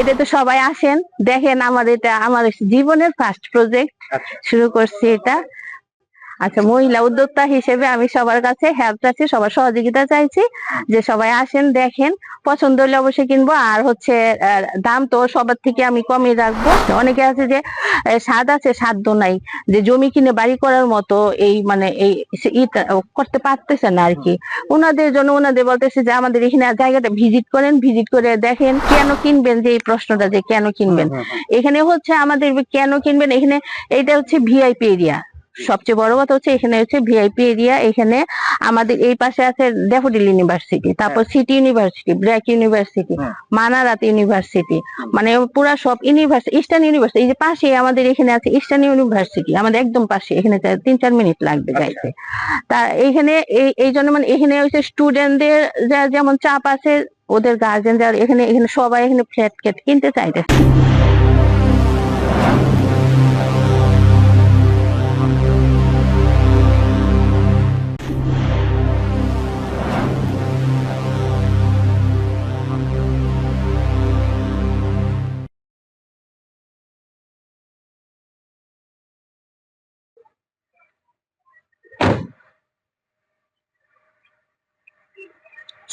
এটা তো সবাই আসেন দেখেন আমার এটা আমার জীবনের ফার্স্ট প্রজেক্ট আচ্ছা। শুরু করছি এটা আচ্ছা মহিলা উদ্যোক্তা হিসেবে আমি সবার কাছে হেল্প চাচ্ছি সবার সহযোগিতা চাইছি যে সবাই আসেন দেখেন পছন্দ হলে অবশ্যই কিনবো আর হচ্ছে দাম তো সবার থেকে আমি কমই রাখব। অনেকে আছে যে স্বাদ আছে সাধ্য নাই যে জমি কিনে বাড়ি করার মতো এই মানে এই করতে পারতেছে না আর কি। ওনাদের জন্য ওনাদের বলতেছে যে আমাদের এখানে জায়গাটা ভিজিট করেন ভিজিট করে দেখেন কেন কিনবেন যে এই প্রশ্নটা যে কেন কিনবেন। হুম, হুম, এখানে হচ্ছে আমাদের কেন কিনবেন এখানে এটা হচ্ছে ভিআইপি এরিয়া সবচেয়ে বড় কথা হচ্ছে এখানে হচ্ছে ভিআইপি এরিয়া এখানে আমাদের এই পাশে আছে ড্যাফোডিল ইউনিভার্সিটি তারপর City University BRAC University. Manarat University মানে পুরা সব ইউনিভার্সিটি ইস্টার্ন ইউনিভার্সিটি এই যে পাশে আমাদের এখানে আছে ইস্টার্ন ইউনিভার্সিটি আমাদের একদম পাশে এখানে তিন চার মিনিট লাগবে আচ্ছা। যাইতে তা এখানে এই এই জন্য মানে এখানে হচ্ছে স্টুডেন্টদের যা যেমন চাপ আছে ওদের গার্জেন যারা এখানে এখানে সবাই এখানে ফ্ল্যাট কিনতে চাইতেছে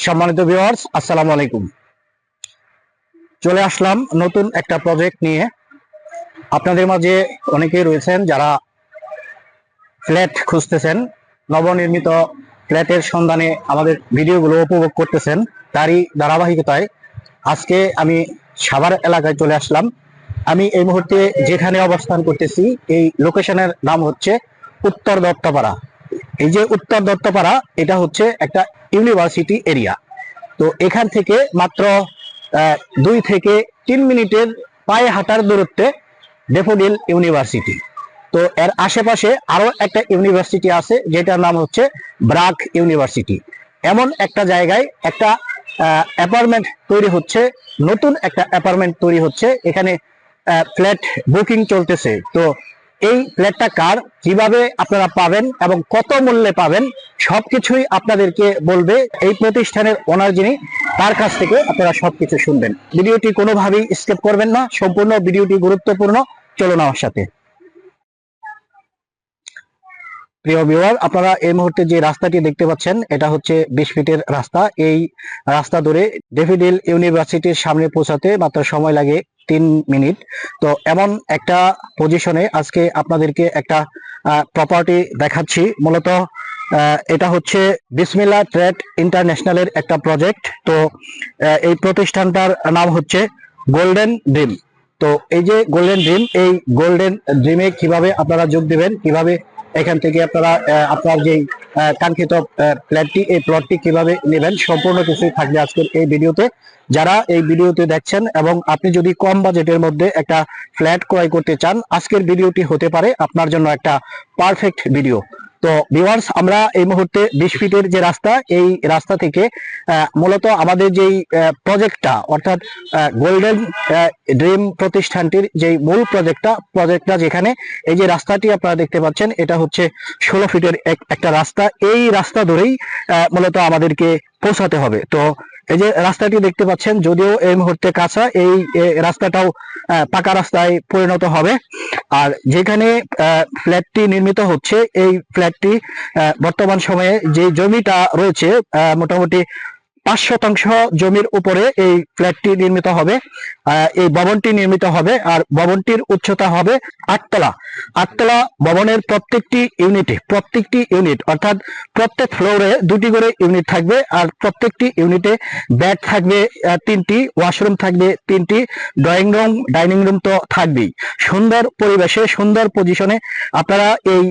সম্মানিত ভিউয়ার্স আসসালামু আলাইকুম। চলে আসলাম নতুন একটা প্রজেক্ট নিয়ে। আপনাদের মাঝে অনেকেই রয়েছেন যারা ফ্ল্যাট খুঁজতেছেন, নবনির্মিত ফ্ল্যাটের সন্ধানে আমাদের ভিডিওগুলো উপভোগ করতেছেন তারই ধারাবাহিকতায় আজকে আমি সাভার এলাকায় চলে আসলাম। আমি এই মুহূর্তে যেখানে অবস্থান করতেছি, এই লোকেশনের নাম হচ্ছে উত্তর দত্তপাড়া। এই যে উত্তর দত্তপাড়া, এটা হচ্ছে একটা ইউনিভার্সিটি এরিয়া। তো এখান থেকে মাত্র দুই থেকে তিন মিনিটের পায়ে হাঁটার দূরত্বে ডেফোডিল ইউনিভার্সিটি। তো এর আশেপাশে আরও একটা ইউনিভার্সিটি আছে, যেটার নাম হচ্ছে ব্রাক ইউনিভার্সিটি। এমন একটা জায়গায় একটা অ্যাপার্টমেন্ট তৈরি হচ্ছে, নতুন একটা অ্যাপার্টমেন্ট তৈরি হচ্ছে, এখানে ফ্ল্যাট বুকিং চলতেছে। তো এই ফ্ল্যাটটা কার? কীভাবে আপনারা পাবেন এবং কত মূল্যে পাবেন? সবকিছুই আপনাদেরকে বলবে এই প্রতিষ্ঠানের ওনার যিনি, তার কাছ থেকে আপনারা সবকিছু শুনবেন। ভিডিওটি কোনোভাবেই স্কেপ করবেন না। সম্পূর্ণ ভিডিওটি গুরুত্বপূর্ণ। চলুন আমার সাথে। প্রিয় ভিউয়ার আপনারা এই মুহূর্তে যে রাস্তাটি দেখতে পাচ্ছেন, এটা হচ্ছে বিশ ফিটের রাস্তা। এই রাস্তা ধরে ডেভিডিল ইউনিভার্সিটির সামনে পৌঁছাতে মাত্র সময় লাগে তিন মিনিট। তো এমন একটা পজিশনে আজকে আপনাদেরকে একটা প্রপার্টি দেখাচ্ছি। মূলত এটা হচ্ছে বিসমিল্লা ট্রেড ইন্টারন্যাশনালের একটা প্রজেক্ট তো এই প্রতিষ্ঠানটার নাম হচ্ছে গোল্ডেন ড্রিম। তো এই যে গোল্ডেন ড্রিম, এই গোল্ডেন ড্রিমে কীভাবে আপনারা যোগ দেবেন, কীভাবে এখান থেকে আপনারা আপনার যে কাঙ্ক্ষিত প্ল্যাটটি এই প্লটটি কীভাবে নেবেন সম্পূর্ণ কিছুই থাকবে আজকের এই ভিডিওতে। যারা এই ভিডিওতে দেখছেন এবং আপনি যদি কম বাজেটের মধ্যে একটা ফ্ল্যাট ক্রয় করতে চান, আজকের ভিডিওটি হতে পারে আপনার জন্য একটা পারফেক্ট ভিডিও তো ভিউয়ার্স আমরা এই মুহূর্তে বিশ ফিটের যে রাস্তা, এই রাস্তা থেকে মূলত আমাদের যেই প্রজেক্টটা অর্থাৎ গোল্ডেন ড্রিম প্রতিষ্ঠানটির যেই মূল প্রজেক্টটা প্রজেক্টটা যেখানে, এই যে রাস্তাটি আপনারা দেখতে পাচ্ছেন, এটা হচ্ছে ষোলো ফিটের এক- একটা রাস্তা। এই রাস্তা ধরেই মূলত আমাদেরকে পৌঁছাতে হবে। তো এই যে রাস্তাটি দেখতে পাচ্ছেন, যদিও এই মুহূর্তে কাঁচা, এই রাস্তাটাও পাকা রাস্তায় পরিণত হবে। আর যেখানে ফ্ল্যাটটি নির্মিত হচ্ছে, এই ফ্ল্যাটটি বর্তমান সময়ে যে জমিটা রয়েছে মোটামুটি পাঁচ শতাংশ জমির উপরে এই ফ্ল্যাটটি নির্মিত হবে। এই ভবনটি নির্মিত হবে আর ভবনটির উচ্চতা হবে আটতলা। আটতলা ভবনের প্রত্যেকটি ইউনিটে, প্রত্যেকটি ইউনিট, অর্থাৎ প্রত্যেক ফ্লোরে দুটি করে ইউনিট থাকবে আর প্রত্যেকটি ইউনিটে বেড থাকবে তিনটি ওয়াশরুম থাকবে, তিনটি ড্রয়িং রুম ডাইনিং রুম তো থাকবেই। সুন্দর পরিবেশে, সুন্দর পজিশনে আপনারা এই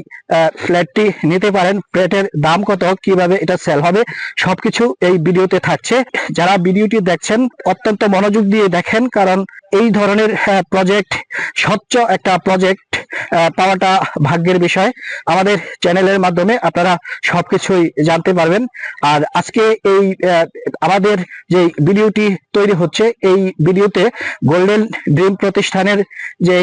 ফ্ল্যাটটি নিতে পারেন। ফ্ল্যাটের দাম কত, কীভাবে এটা সেল হবে, সবকিছু এই ভিডিওতে থাকছে। যারা ভিডিওটি দেখছেন, অত্যন্ত মনোযোগ দিয়ে দেখেন, কারণ এই ধরনের প্রজেক্ট স্বচ্ছ একটা প্রজেক্ট পাওয়াটা ভাগ্যের বিষয়। আমাদের চ্যানেলের মাধ্যমে আপনারা সবকিছুই জানতে পারবেন। আর আজকে এই আমাদের যে ভিডিওটি তৈরি হচ্ছে, এই ভিডিওতে গোল্ডেন ড্রিম প্রতিষ্ঠানের যে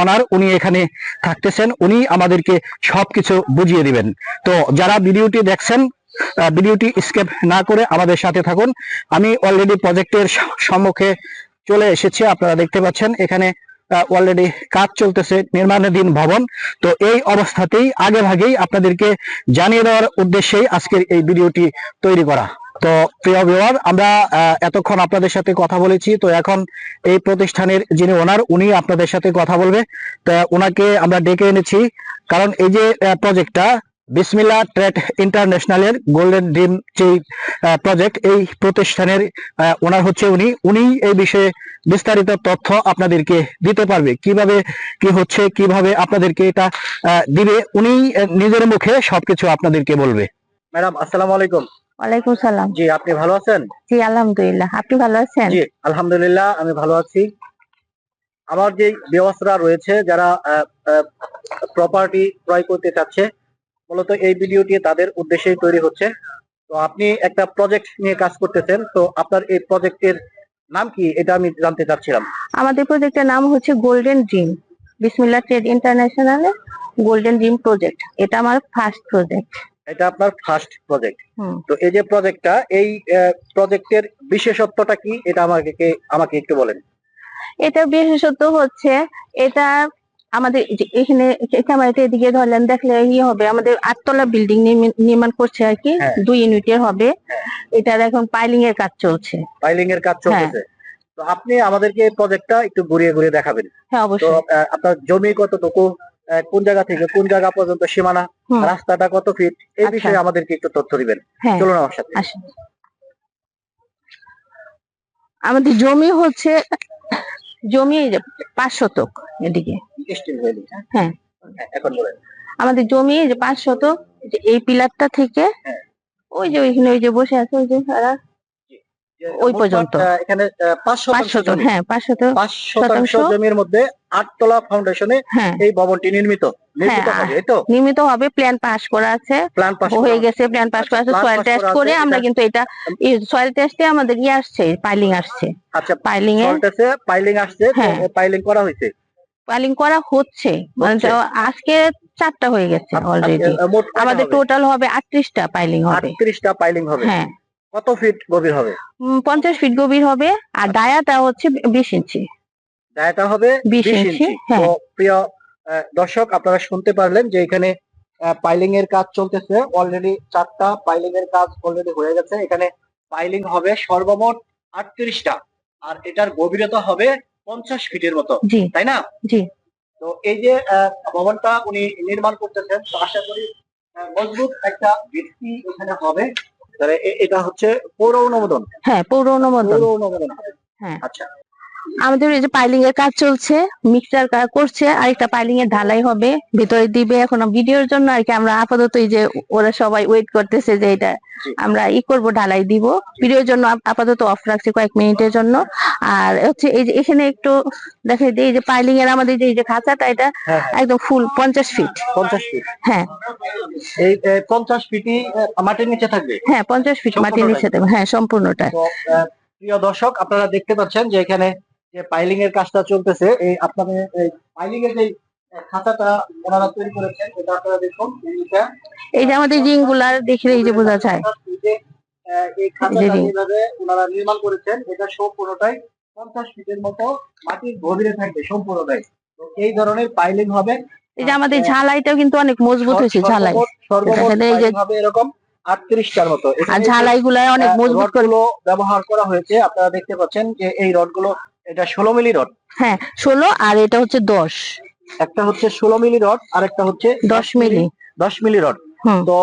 অনার উনি এখানে থাকতেছেন। উনি আমাদেরকে সবকিছু বুঝিয়ে দিবেন। তো যারা ভিডিওটি দেখছেন ভিডিওটি স্কেপ না করে আমাদের সাথে থাকুন। আমি অলরেডি প্রজেক্টের সম্মুখে চলে এসেছে, আপনারা দেখতে পাচ্ছেন। এখানে অলরেডি কাজ চলতেছে, নির্মাণাধীন ভবন। তো এই অবস্থাতেই আগে ভাগেই আপনাদেরকে জানিয়ে দেওয়ার উদ্দেশ্যেই আজকের এই ভিডিওটি তৈরি করা। তো প্রিয় ভিউয়ার আমরা এতক্ষণ আপনাদের সাথে কথা বলেছি। তো এখন এই প্রতিষ্ঠানের যিনি ওনার, উনি আপনাদের সাথে কথা বলবে। তা ওনাকে আমরা ডেকে এনেছি। কারণ এই যে প্রজেক্টটা বিসমিল্লা ট্রেড ইন্টারন্যাশনালের গোল্ডেন ড্রিম যে প্রজেক্ট এই প্রতিষ্ঠানের ওনার হচ্ছে উনি। উনি এই বিষয়ে বিস্তারিত তথ্য আপনাদেরকে দিতে পারবে। কীভাবে কি হচ্ছে কীভাবে আপনাদেরকে এটা দিবে উনি নিজের মুখে সবকিছু আপনাদেরকে বলবে। ম্যাডাম আসসালামু আলাইকুম। ওয়ালাইকুম সালাম। জি আপনি ভালো আছেন? জি আলহামদুলিল্লাহ। আপনি ভালো আছেন? জি আলহামদুলিল্লাহ আমি ভালো আছি। আমার যে ব্যবস্থা রয়েছে যারা প্রপার্টি ক্রয় করতে চাচ্ছে মূলত এই ভিডিওটি তাদের উদ্দেশ্যেই তৈরি হচ্ছে। তো আপনি একটা প্রজেক্ট নিয়ে কাজ করতেছেন তো আপনার এই প্রজেক্টের নাম কি এটা আমি জানতে চাচ্ছিলাম। আমাদের প্রজেক্টের নাম হচ্ছে golden dream Bismillah trade international golden dream project এটা আমার ফার্স্ট প্রজেক্ট এটা আপনার ফার্স্ট প্রজেক্ট তো এই যে প্রজেক্টটা এই প্রজেক্টের বিশেষত্বটা কি? এটা আমাকে আমাকে একটু বলেন। এটা বিশেষত্ব হচ্ছে এটা আমাদের এখানে ক্যামেরাতে এদিকে ধরলেন দেখলে ইয়ে হবে আমাদের আটতলা বিল্ডিং নির্মাণ করছে আর কি হ্যাঁ। দুই ইউনিটের হবে। এটার এখন পাইলিং এর কাজ চলছে। ফাইলিং এর কাজ চলছে তো আপনি আমাদেরকে এই প্রজেক্টটা একটু ঘুরিয়ে ঘুরিয়ে দেখাবেন। হ্যাঁ অবশ্যই। আপনার জমি কতটুকু কোন জায়গা থেকে কোন জায়গা পর্যন্ত সীমানা রাস্তাটা কত ফিট এই আচ্ছা। বিষয়ে আমাদেরকে একটু তথ্য দিবেন। হ্যাঁ। চলুন আমার সাথে। আমাদের জমি হচ্ছে জমি পাঁচ শতক এদিকে হ্যাঁ। আমাদের জমি এই যে পাঁচ শতক এই পিলারটা থেকে হ্যাঁ। ওই যে ওইখানে ওই যে বসে আছে ওই যে তারা ওই পর্যন্ত। এখানে পাঁচ শতাংশ শতক হ্যাঁ পাঁচ শতক পাঁচ শতাংশ শতাংশ। জমির মধ্যে আটতলা ফাউন্ডেশনে হ্যাঁ। এই ভবনটি নির্মিত। নির্মিত হ্যাঁ, হবে নির্মিত হবে প্ল্যান পাস করা আছে। প্ল্যান পাস হয়ে গেছে প্ল্যান পাস করা আছে সয়েল টেস্ট করে আমরা কিন্তু এটা সয়েল টেস্টে আমাদের ইয়ে আসছে পাইলিং আসছে। আচ্ছা পাইলিং এ পাইলিং আসছে হ্যাঁ। পাইলিং করা হয়েছে? পাইলিং করা হচ্ছে মানে আজকে চারটা হয়ে গেছে অলরেডি আচ্ছা, আমাদের টোটাল হবে আটত্রিশটা পাইলিং হবে। আটত্রিশটা পাইলিং হবে। হ্যাঁ। কত ফিট গভীর হবে? পঞ্চাশ ফিট গভীর হবে আর ডায়াটা হচ্ছে বিশ ইঞ্চি ডায়াটা হবে বিশ ইঞ্চি, হ্যাঁ। তো প্রিয় দর্শক আপনারা শুনতে পারলেন যে এখানে পাইলিং এর কাজ চলতেছে। অলরেডি চারটা পাইলিং এর কাজ অলরেডি হয়ে গেছে। এখানে পাইলিং হবে সর্বমোট আটত্রিশটা। আর এটার গভীরতা হবে পঞ্চাশ ফিটের মতো। তাই না? তো এই যে আহ, ভবনটা উনি নির্মাণ করতেছেন তো আশা করি মজবুত একটা ভিত্তি এখানে হবে। তাহলে এটা হচ্ছে পৌর অনুমোদন। হ্যাঁ পৌর অনুমোদন। পৌর অনুমোদন হবে। হ্যাঁ। আচ্ছা। আমাদের এই যে পাইলিং এর কাজ চলছে মিক্সার কাজ করছে আরেকটা পাইলিং এর ঢালাই হবে ভিতরে দিবে এখন ভিডিওর জন্য আর কি আমরা আপাতত এই যে ওরা সবাই ওয়েট করতেছে যে এটা আমরা ই করব ঢালাই দিব। ভিডিওর জন্য আপাতত অফ রাখছি কয়েক মিনিটের জন্য। আর হচ্ছে এই যে এখানে একটু দেখাই দিই যে পাইলিং এর আমাদের যে এই যে খাঁচাটা এটা হ্যাঁ। একদম ফুল পঞ্চাশ ফিট পঞ্চাশ ফিট হ্যাঁ। এই পঞ্চাশ ফিটই মাটির নিচে থাকবে? হ্যাঁ পঞ্চাশ ফিট মাটির নিচে থাকবে। হ্যাঁ সম্পূর্ণটা প্রিয় দর্শক আপনারা দেখতে পাচ্ছেন যে এখানে যে পাইলিং এর কাজটা চলতেছে এই আপনাদের এই পাইলিং এর যে খাঁচাটা ওনারা তৈরি করেছেন এটা আপনারা দেখুন এইটা এই যে আমাদের রিংগুলার এই যে বোঝা যায়। এই ring। যেভাবে ওনারা নির্মাণ করেছেন এটা সম্পূর্ণটাই পঞ্চাশ ফিটের মতো মাটির গভীরে থাকবে সম্পূর্ণটাই। তো এই ধরনের পাইলিং হবে। এই যে আমাদের ঝালাইটাও কিন্তু অনেক মজবুত হয়েছে ঝালাই। এরকম আটত্রিশটার মতো। আর ঝালাই অনেক মজবুত করে ব্যবহার করা হয়েছে আপনারা দেখতে পাচ্ছেন যে এই রডগুলো এটা ষোলো মিলি রড। হ্যাঁ ষোলো আর এটা হচ্ছে দশ। একটা হচ্ছে ষোলো মিলি রড আর একটা হচ্ছে দশ মিলি দশ মিলি রড। তো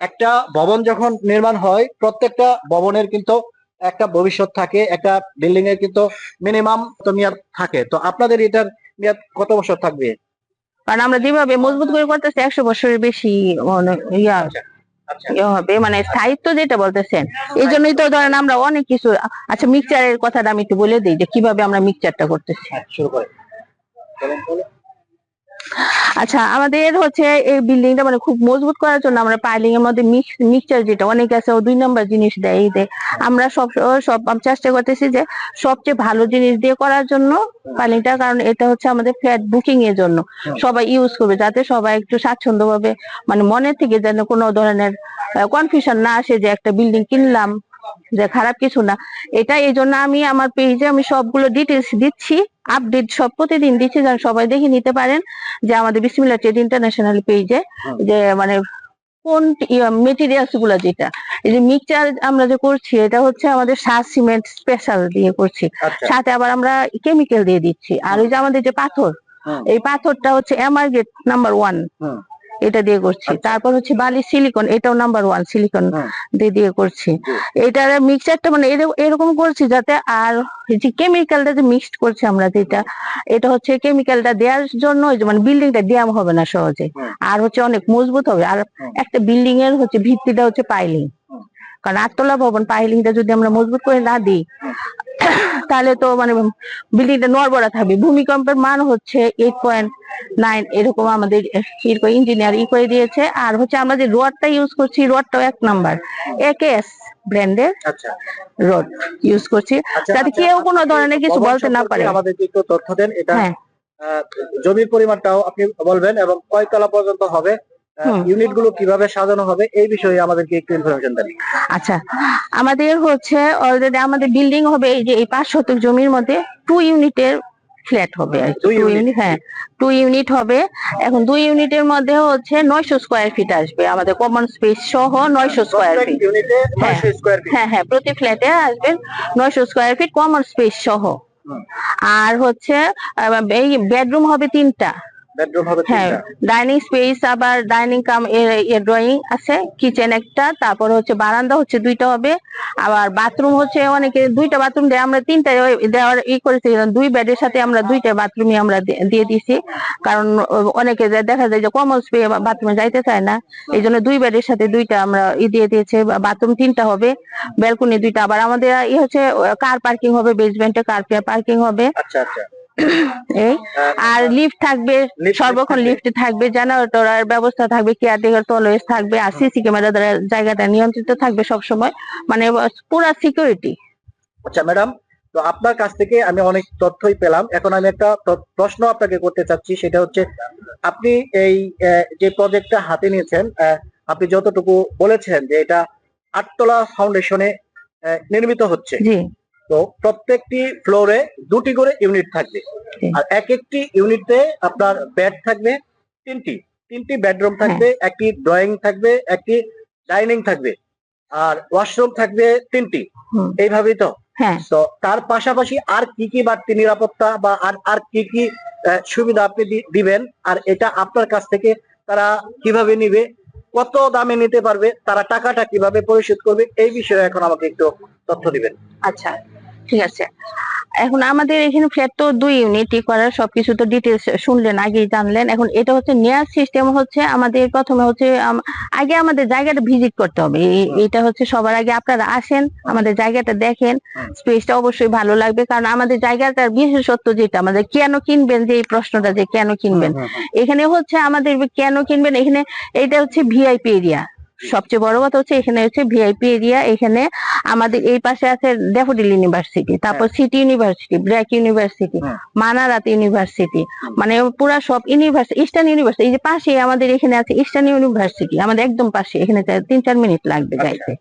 একটা ভবন যখন নির্মাণ হয় প্রত্যেকটা ভবনের কিন্তু একটা ভবিষ্যৎ থাকে একটা বিল্ডিং এর কিন্তু মিনিমাম তো মেয়াদ থাকে। তো আপনাদের এটার মেয়াদ কত বছর থাকবে? কারণ আমরা যেভাবে মজবুত করে করতেছি একশো বছরের বেশি মানে ইয়া। আচ্ছা। ইয়ে হবে মানে স্থায়িত্ব যেটা বলতেছেন এই জন্যই তো ধরেন আমরা অনেক কিছু আচ্ছা মিক্সচারের কথাটা আমি একটু বলে দিই যে কীভাবে আমরা মিক্সচারটা করতেছি। হ্যাঁ, শুরু করে। আচ্ছা আমাদের হচ্ছে এই বিল্ডিংটা মানে খুব মজবুত করার জন্য আমরা পাইলিং এর মধ্যে মিক্স মিক্সচার যেটা অনেক আছে ও দুই নম্বর জিনিস দেয় এই দেয় আমরা সব সব চেষ্টা করতেছি যে সবচেয়ে ভালো জিনিস দিয়ে করার জন্য পাইলিংটা কারণ এটা হচ্ছে আমাদের ফ্ল্যাট বুকিং এর জন্য। সবাই ইউজ করবে যাতে সবাই একটু স্বাচ্ছন্দ্য ভাবে মানে মনে থেকে যেন কোনো ধরনের কনফিউশন না আসে যে একটা বিল্ডিং কিনলাম যে খারাপ কিছু না। এটা এই জন্য আমি আমার পেজে আমি সবগুলো ডিটেলস দিচ্ছি। আপডেট সব প্রতিদিন দিচ্ছি যেন সবাই দেখে নিতে পারেন যে আমাদের বিসমিল্লা ট্রেড ইন্টারন্যাশনাল পেজে যে মানে কোন মেটেরিয়ালসগুলা যেটা। এই যে মিক্সচার আমরা যে করছি এটা হচ্ছে আমাদের সার সিমেন্ট স্পেশাল দিয়ে করছি। আচ্ছা। সাথে আবার আমরা কেমিক্যাল দিয়ে দিচ্ছি। আর ওই যে আমাদের যে পাথর এই পাথরটা হচ্ছে এমার্গেট নাম্বার ওয়ান। এটা দিয়ে করছি। আচ্ছা। তারপর হচ্ছে বালি সিলিকন এটাও নাম্বার ওয়ান সিলিকন দিয়ে দিয়ে করছি। এটার মিক্সারটা মানে এরকম এরকম করছি যাতে আর এই যে কেমিক্যালটা যে মিক্সড করছি আমরা যেটা এটা হচ্ছে কেমিক্যালটা দেওয়ার জন্য ওই যে মানে বিল্ডিংটা ড্যাম হবে না সহজে। আর হচ্ছে অনেক মজবুত হবে। আর একটা বিল্ডিং এর হচ্ছে ভিত্তিটা হচ্ছে পাইলিং। কারণ আটতলা ভবন পাইলিংটা যদি আমরা মজবুত করে না দিই তাহলে তো মানে বিল্ডিংটা নড়বড়া থাকবে। ভূমিকম্পের মান হচ্ছে এইট পয়েন্ট নাইন এরকম আমাদের ইঞ্জিনিয়ার ই করে দিয়েছে। আর হচ্ছে আমরা যে রডটা ইউজ করছি রডটাও এক নাম্বার একেএস ব্র্যান্ডের রড ইউজ করছি। আচ্ছা, যাতে আচ্ছা, কেউ কোনো ধরনের কিছু বলতে না পারে। আমাদেরকে একটু তথ্য দেন। এটা হ্যাঁ। জমির পরিমাণটাও আপনি বলবেন এবং কয়তলা পর্যন্ত হবে। ইউনিটগুলো কীভাবে সাজানো হবে এই বিষয়ে আমাদেরকে একটু ইনফরমেশন দেন। আচ্ছা আমাদের হচ্ছে অলরেডি আমাদের বিল্ডিং হবে এই যে এই পাঁচ শতক জমির মধ্যে টু ইউনিটের ফ্ল্যাট হবে টু ইউনিট হ্যাঁ টু ইউনিট হবে। এখন দুই ইউনিটের মধ্যে হচ্ছে নয়শো স্কোয়ার ফিট আসবে। আমাদের কমন স্পেস সহ নয়শো স্কোয়ার ফিট ইউনিটে হ্যাঁ। 900 স্কয়ার ফিট হ্যাঁ হ্যাঁ প্রতি ফ্ল্যাটে আসবে নয়শো স্কোয়ার ফিট কমন স্পেস সহ। আর হচ্ছে এই বেডরুম হবে তিনটা। বেডরুম হবে হ্যাঁ তিনটা ডাইনিং স্পেস আবার ডাইনিং কাম ড্রয়িং আছে কিচেন একটা তারপর হচ্ছে বারান্দা হচ্ছে দুইটা হবে আবার বাথরুম হচ্ছে অনেকে দুইটা বাথরুম দেয় আমরা তিনটা দেওয়ার ই করেছি দুই বেডের সাথে আমরা দুইটা বাথরুমই আমরা দিয়ে দিছি কারণ অনেকে যে দেখা যায় যে কমন স্পে বাথরুমে যাইতে চায় না এই জন্য দুই বেডের সাথে দুইটা আমরা ই দিয়ে দিয়েছে বাথরুম তিনটা হবে ব্যালকনি দুইটা আবার আমাদের ই হচ্ছে কার পার্কিং হবে বেসমেন্টে কার পার্কিং হবে। আচ্ছা আচ্ছা। আর লিফট থাকবে সর্বক্ষণ। লিফট থাকবে জেনারেটর ব্যবস্থা থাকবে কেয়ারটেকার তো অলওয়েজ থাকবে আর সিসি ক্যামেরা দ্বারা জায়গাটা নিয়ন্ত্রিত থাকবে সব সময় মানে পুরা সিকিউরিটি আচ্ছা ম্যাডাম তো আপনার কাছ থেকে আমি অনেক তথ্যই পেলাম। এখন আমি একটা প্রশ্ন আপনাকে করতে চাচ্ছি সেটা হচ্ছে আপনি এই যে প্রজেক্টটা হাতে নিয়েছেন আপনি যতটুকু বলেছেন যে এটা আটতলা ফাউন্ডেশনে নির্মিত হচ্ছে। জি। তো প্রত্যেকটি ফ্লোরে দুটি করে ইউনিট থাকবে। আর এক একটি ইউনিটে আপনার বেড থাকবে তিনটি। তিনটি বেডরুম থাকবে একটি ড্রয়িং থাকবে একটি ডাইনিং থাকবে। আর ওয়াশরুম থাকবে তিনটি। এইভাবেই তো? হ্যাঁ। তো তার পাশাপাশি আর কি কি বাড়তি নিরাপত্তা বা আর আর কি কি সুবিধা আপনি দিবেন? আর এটা আপনার কাছ থেকে তারা কীভাবে নিবে? কত দামে নিতে পারবে? তারা টাকাটা কীভাবে পরিশোধ করবে? এই বিষয়ে এখন আমাকে একটু তথ্য দিবেন। আচ্ছা। ঠিক আছে। এখন আমাদের এখানে ফ্ল্যাট তো দুই ইউনিটই করার সবকিছু তো ডিটেলস শুনলেন আগেই জানলেন। এখন এটা হচ্ছে নেয়ার সিস্টেম হচ্ছে আমাদের প্রথমে হচ্ছে আগে আমাদের জায়গাটা ভিজিট করতে হবে। এটা হচ্ছে সবার আগে আপনারা আসেন আমাদের জায়গাটা দেখেন। স্পেসটা অবশ্যই ভালো লাগবে কারণ আমাদের জায়গাটার বিশেষত্ব যেটা আমাদের কেন কিনবেন যে এই প্রশ্নটা যে কেন কিনবেন। এখানে হচ্ছে আমাদের কেন কিনবেন এখানে এটা হচ্ছে ভিআইপি এরিয়া সবচেয়ে বড় কথা হচ্ছে এখানে হচ্ছে ভিআইপি এরিয়া এখানে আমাদের এই পাশে আছে ড্যাফোডিল ইউনিভার্সিটি তারপর City University BRAC University. Manarat University মানে পুরা সব ইউনিভার্সিটি ইস্টার্ন ইউনিভার্সিটি এই যে পাশে আমাদের এখানে আছে ইস্টার্ন ইউনিভার্সিটি আমাদের একদম পাশে এখানে তিন চার মিনিট লাগবে আচ্ছা। যাইতে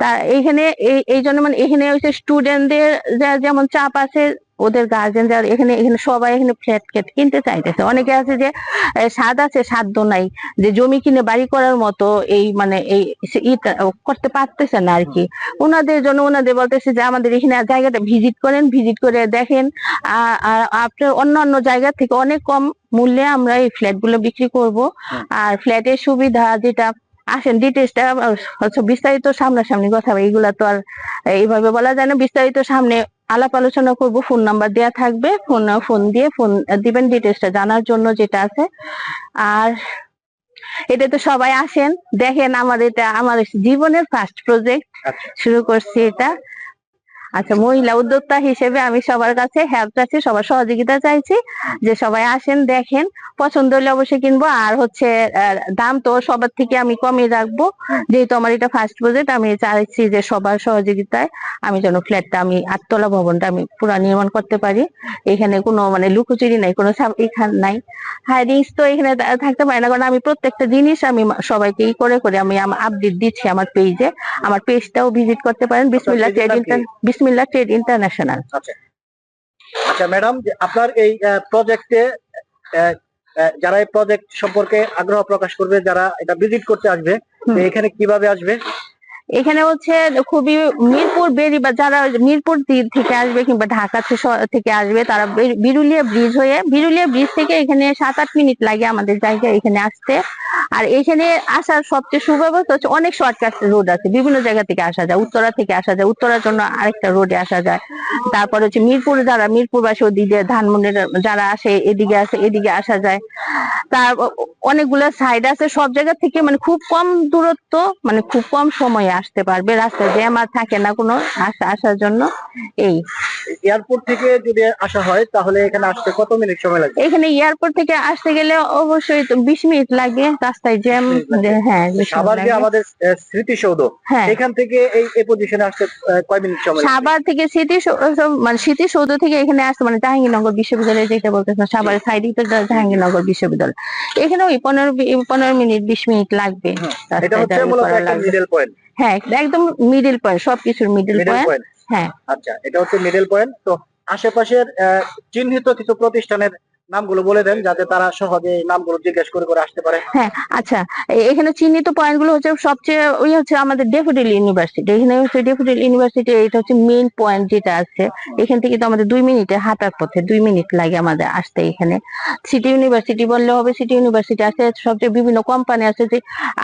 তা এইখানে এই এই জন্য মানে এখানে হচ্ছে স্টুডেন্টদের যেমন চাপ আছে ওদের গার্জেন যারা এখানে এখানে সবাই এখানে ফ্ল্যাট ফ্ল্যাট কিনতে চাইতেছে। অনেকে আছে যে এ, স্বাদ আছে সাধ্য নাই। যে জমি কিনে বাড়ি করার মতো এই মানে এই করতে পারতেছে না আর কি। ওনাদের জন্য ওনাদের বলতেছে যে আমাদের এখানে জায়গাটা ভিজিট করেন ভিজিট করে দেখেন। আপনার অন্যান্য জায়গা থেকে অনেক কম মূল্যে আমরা এই ফ্ল্যাটগুলো বিক্রি করব। আর ফ্ল্যাটের সুবিধা যেটা আসেন ডিটেলসটা বিস্তারিত সামনাসামনি কথা এইগুলা তো আর এইভাবে বলা যায় না। বিস্তারিত সামনে আলাপ আলোচনা করব ফোন নাম্বার দেয়া থাকবে ফোন ফোন দিয়ে ফোন দিবেন ডিটেলসটা জানার জন্য যেটা আছে। আর এটা তো সবাই আসেন দেখেন আমাদের এটা আমার জীবনের ফার্স্ট প্রজেক্ট আচ্ছা। শুরু করছি এটা। আচ্ছা মহিলা উদ্যোক্তা হিসেবে আমি সবার কাছে হেল্প চাচ্ছি সবার সহযোগিতা চাইছি। যে সবাই আসেন দেখেন পছন্দ হলে অবশ্যই কিনবো। আর হচ্ছে দাম তো সবার থেকে আমি কমই রাখব। যেহেতু আমার এটা ফার্স্ট প্রজেক্ট আমি চাইছি যে সবার সহযোগিতায় আমি যেন ফ্ল্যাটটা আমি আটতলা ভবনটা আমি পুরো নির্মাণ করতে পারি। এখানে কোনো মানে লুকোচুরি নাই কোনো এখানে নাই। হাই রিস্ক তো এখানে থাকতে পারে না কারণ আমি প্রত্যেকটা জিনিস আমি সবাইকে ই করে করে আমি আপডেট দিচ্ছি আমার পেজে আমার পেজটাও ভিজিট করতে পারেন। বিসমিল্লা page এর ট্রেড? বিসমিল্লা ট্রেড ইন্টারন্যাশনাল আচ্ছা। আচ্ছা ম্যাডাম আপনার এই প্রজেক্টে যারা এই প্রজেক্ট সম্পর্কে আগ্রহ প্রকাশ করবে যারা এটা ভিজিট করতে আসবে এখানে কীভাবে আসবে? এখানে হচ্ছে খুবই মিরপুর বেরি বা যারা মিরপুর থেকে আসবে কিংবা ঢাকা থেকে আসবে, তারা বিরুলিয়া ব্রিজ হয়ে, বিরুলিয়া ব্রিজ থেকে এখানে সাত আট মিনিট লাগে আমাদের জায়গায় এখানে আসতে। আর এখানে আসার সবচেয়ে সুব্যবস্থা হচ্ছে অনেক শর্টকাট রোড আছে, বিভিন্ন জায়গা থেকে আসা যায়, উত্তরা থেকে আসা যায়, উত্তরার জন্য আরেকটা রোডে আসা যায়। তারপর হচ্ছে মিরপুর যারা, মিরপুরবাসী ওদিকে ধানমন্ডির যারা আসে, এদিকে আসে, এদিকে আসা যায়। তার অনেকগুলো সাইড আছে, সব জায়গা থেকে মানে খুব কম দূরত্ব মানে খুব কম সময়ে আসতে পারবে। রাস্তায় জ্যাম আর থাকে না কোনো আসা আসার জন্য এই। এয়ারপোর্ট থেকে যদি আসা হয় তাহলে এখানে আসতে কত মিনিট সময় লাগে এখানে এয়ারপোর্ট থেকে আসতে গেলে অবশ্যই তো বিশ মিনিট লাগে। রাস্তায় জ্যাম 20 মিনিট লাগে। হ্যাঁ 20 সাভার যে আমাদের স্মৃতিসৌধ হ্যাঁ। এখান থেকে এই পজিশনে আসতে কয় মিনিট সময় সাভার থেকে স্মৃতি সৌ- সৌ- মানে স্মৃতিসৌধ থেকে এখানে আসতে মানে জাহাঙ্গীরনগর বিশ্ববিদ্যালয় যেটা বলতেছেন সাভার সাইডে তো জাহাঙ্গীরনগর বিশ্ববিদ্যালয়। এখানে ওই পনেরো পনেরো মিনিট বিশ মিনিট লাগবে। এটা হচ্ছে মূলত একটা মিডল পয়েন্ট হ্যাঁ একদম মিডিল পয়েন্ট সবকিছুর মিডিল পয়েন্ট হ্যাঁ। আচ্ছা এটা হচ্ছে মিডল পয়েন্ট তো আশেপাশের আহ, চিহ্নিত কিছু প্রতিষ্ঠানের নামগুলো বলে দেন যাতে তারা সহজে নামগুলো জিজ্ঞেস করে করে আসতে পারে। হ্যাঁ আচ্ছা। এখানে চিহ্নিত পয়েন্টগুলো হচ্ছে সবচেয়ে ওই হচ্ছে আমাদের ডেফোডিল ইউনিভার্সিটি এখানে হচ্ছে ডেফোডিল ইউনিভার্সিটি এটা হচ্ছে মেইন পয়েন্ট যেটা আছে। এখান থেকে তো আমাদের দুই মিনিটে হাঁটার পথে, দুই মিনিট লাগে আমাদের আসতে এখানে। সিটি ইউনিভার্সিটি বললে হবে সিটি ইউনিভার্সিটি আছে, সবচেয়ে বিভিন্ন কোম্পানি আছে যে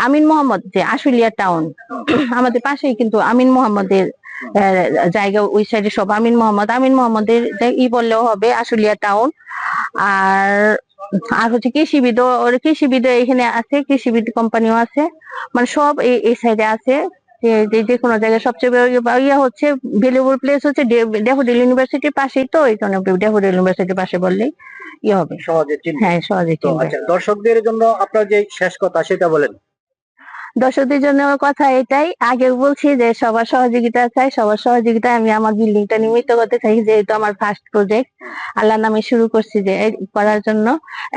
আমিন মোহাম্মদ যে আশুলিয়া টাউন আমাদের পাশেই কিন্তু আমিন মোহাম্মদের জায়গা, ওই সাইডে সব আমিন মোহাম্মদ আমিন মোহাম্মদের ই বললেও হবে, আশুলিয়া টাউন আর আর হচ্ছে কৃষিবিদ ওর কৃষিবিদ এখানে আছে কৃষিবিদ কোম্পানিও আছে। মানে সব এই এই সাইডে আছে। যে যে কোনো জায়গায় সবচেয়ে ইয়া ইয়ে- হচ্ছে ভ্যালুয়েবল প্লেস হচ্ছে ডেফোডিল ইউনিভার্সিটির পাশেই তো এই জন্য ডেফোডিল ইউনিভার্সিটির পাশে বললেই ইয়ে হবে। সহজে হ্যাঁ সহজে আচ্ছা দর্শকদের জন্য আপনার যে শেষ কথা সেটা বলেন। দর্শকদের জন্য কথা এটাই। আগে বলছি যে সবার সহযোগিতা চাই সবার সহযোগিতা আমি আমার বিল্ডিংটা নির্মিত করতে চাই যেহেতু আমার ফার্স্ট প্রজেক্ট আল্লাহর নামে শুরু করছি যে করার জন্য।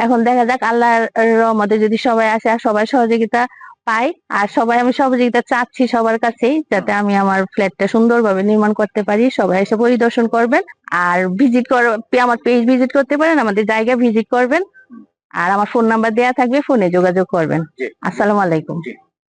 এখন দেখা যাক আল্লাহর রহমতে যদি সবাই আসে আর সবাই সহযোগিতা পাই আর সবাই আমি সহযোগিতা চাচ্ছি সবার কাছেই যাতে আমি আমার ফ্ল্যাটটা সুন্দরভাবে নির্মাণ করতে পারি সবাই এসে পরিদর্শন করবেন। আর ভিজিট কর আমার পেজ ভিজিট করতে পারেন আমাদের জায়গা ভিজিট করবেন। আর আমার ফোন নাম্বার দেয়া থাকবে ফোনে যোগাযোগ করবেন। আসসালামু আলাইকুম।